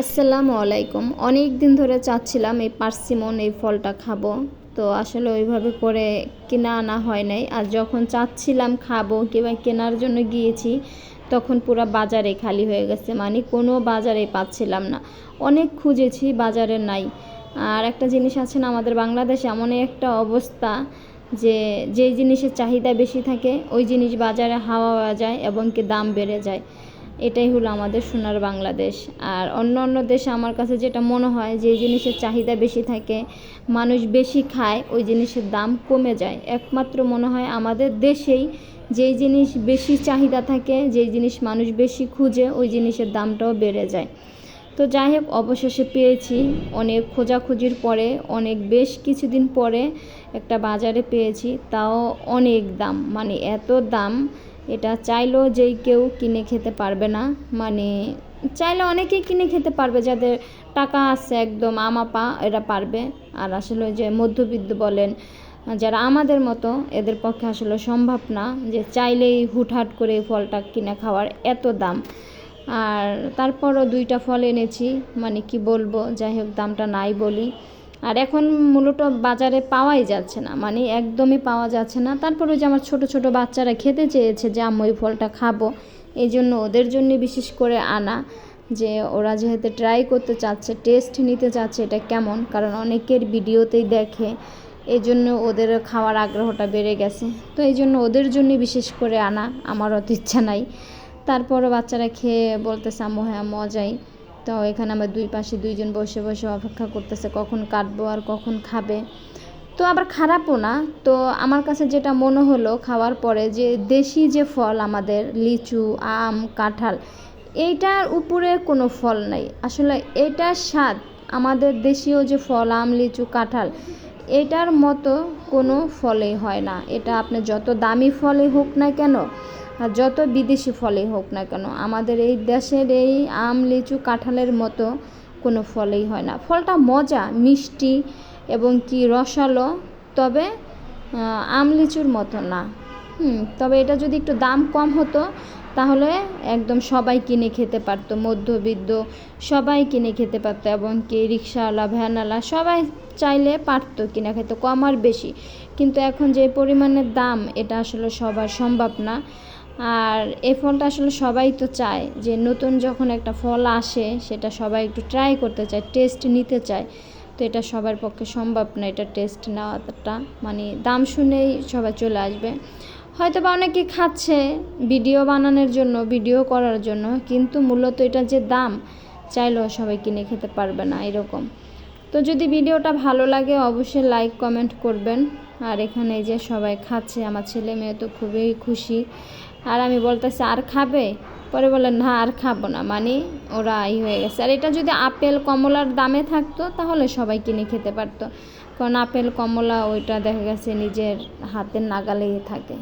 আসসালামু আলাইকুম। অনেক দিন ধরে চাচ্ছিলাম এই পার্সিমন এই ফলটা খাব। তো আসলে ওইভাবে করে কিনা আনা হয় নাই। আর যখন চাচ্ছিলাম খাব, কিংবা কেনার জন্য গিয়েছি, তখন পুরো বাজারে খালি হয়ে গেছে। মানে কোনো বাজারে পাচ্ছিলাম না। অনেক খুঁজেছি, বাজারে নাই। আর একটা জিনিস আছে না, আমাদের বাংলাদেশে এমনই একটা অবস্থা যে, যেই জিনিসের চাহিদা বেশি থাকে, ওই জিনিস বাজারে হাওয়া যায় এবং কি দাম বেড়ে যায়। এটাই হলো আমাদের সোনার বাংলাদেশ। আর অন্য অন্য দেশে আমার কাছে যেটা মনে হয় যে জিনিসের চাহিদা বেশি থাকে, মানুষ বেশি খায়, ওই জিনিসের দাম কমে যায়। একমাত্র মনে হয় আমাদের দেশেই যেই জিনিস বেশি চাহিদা থাকে, যেই জিনিস মানুষ বেশি খুঁজে, ওই জিনিসের দামটাও বেড়ে যায়। তো যাই হোক, অবশেষে পেয়েছি অনেক খোঁজাখুঁজির পরে, অনেক বেশ কিছুদিন পরে একটা বাজারে পেয়েছি, তাও অনেক দাম। মানে এত দাম এটা চাইলেও যেই কেউ কিনে খেতে পারবে না। মানে চাইলে অনেকেই কিনে খেতে পারবে, যাদের টাকা আছে একদম আমাপা এরা পারবে। আর আসলে যে মধ্যবিত্ত বলেন, যারা আমাদের মতো, এদের পক্ষে আসলে সম্ভব না যে চাইলেই হুটহাট করে এই ফলটা কিনে খাওয়ার এত দাম। আর তারপরও দুইটা ফল এনেছি মানে কি বলব, যাই হোক দামটা নাই বলি। আর এখন মূলত বাজারে পাওয়াই যাচ্ছে না মানে একদমই পাওয়া যাচ্ছে না। তারপরে যে আমার ছোট ছোট বাচ্চারা খেতে চেয়েছে যে, আম্মু, এই ফলটা খাব। এই জন্য ওদের জন্য বিশেষ করে আনা, যে ওরা যেহেতু ট্রাই করতে চাচ্ছে টেস্ট নিতে চাচ্ছে এটা কেমন, কারণ অনেকের ভিডিওতেই দেখে। এই জন্য ওদের খাওয়ার আগ্রহটা বেড়ে গেছে। তো এই জন্য ওদের জন্য বিশেষ করে আনা, আমার অত ইচ্ছা নাই। তারপরও বাচ্চারা খেয়ে বলতেছে, আম্মু হ্যাঁ মজাই। তো এখানে আমার দুই পাশে দুইজন বসে বসে অপেক্ষা করতেছে, কখন কাটবো আর কখন খাবে। তো আবার খারাপও না। তো আমার কাছে যেটা মনে হলো খাওয়ার পরে যে দেশি যে ফল আমাদের, লিচু, আম, কাঁঠাল, এইটার উপরে কোনো ফল নাই। আসলে এটার স্বাদ আমাদের দেশীয় যে ফল, আম, লিচু, কাঁঠাল এটার মতো কোনো ফলেই হয় না। এটা আপনি যত দামি ফলই হোক না কেন, আর যত বিদেশি ফলেই হোক না কেন, আমাদের এই দেশের এই আম, লিচু, কাঁঠালের মতো কোনো ফলেই হয় না। ফলটা মজা, মিষ্টি এবং কি রসালো, তবে আম, লিচুর মতো না। হুম, তবে এটা যদি একটু দাম কম হতো তাহলে একদম সবাই কিনে খেতে পারতো, মধ্যবিত্ত সবাই কিনে খেতে পারতো এবং রিক্সাওয়ালা, ভ্যানওয়ালা সবাই চাইলে পারতো কিনে খেতে, কম আর বেশি। কিন্তু এখন যে পরিমাণের দাম, এটা আসলে সবার সম্ভব না। আর এই ফলটা আসলে সবাই তো চায় যে নতুন যখন একটা ফল আসে, সেটা সবাই একটু ট্রাই করতে চায় টেস্ট নিতে চায়। তো এটা সবার পক্ষে সম্ভব না, এটা টেস্ট নেওয়াটা। মানে দাম শুনেই সবাই চলে আসবে। হয়তো বা অনেকে খাচ্ছে ভিডিও বানানোর জন্য, ভিডিও করার জন্য, কিন্তু মূলত এটা যে দাম, চাইলেও সবাই কিনে খেতে পারবে না এরকম। তো যদি ভিডিওটা ভালো লাগে, অবশ্যই লাইক কমেন্ট করবেন। আর এখানে যে সবাই খাচ্ছে, আমার ছেলে মেয়ে তো খুবই খুশি। আর আমি বলতেছি, আর খাবে? পরে বলে, না, আর খাব না। মানে ওরা ই হয়ে গেছে। আর এটা যদি আপেল, কমলার দামে থাকতো, তাহলে সবাই কিনে খেতে পারতো। কারণ আপেল, কমলা, ওইটা দেখা গেছে নিজের হাতের নাগালেই থাকে।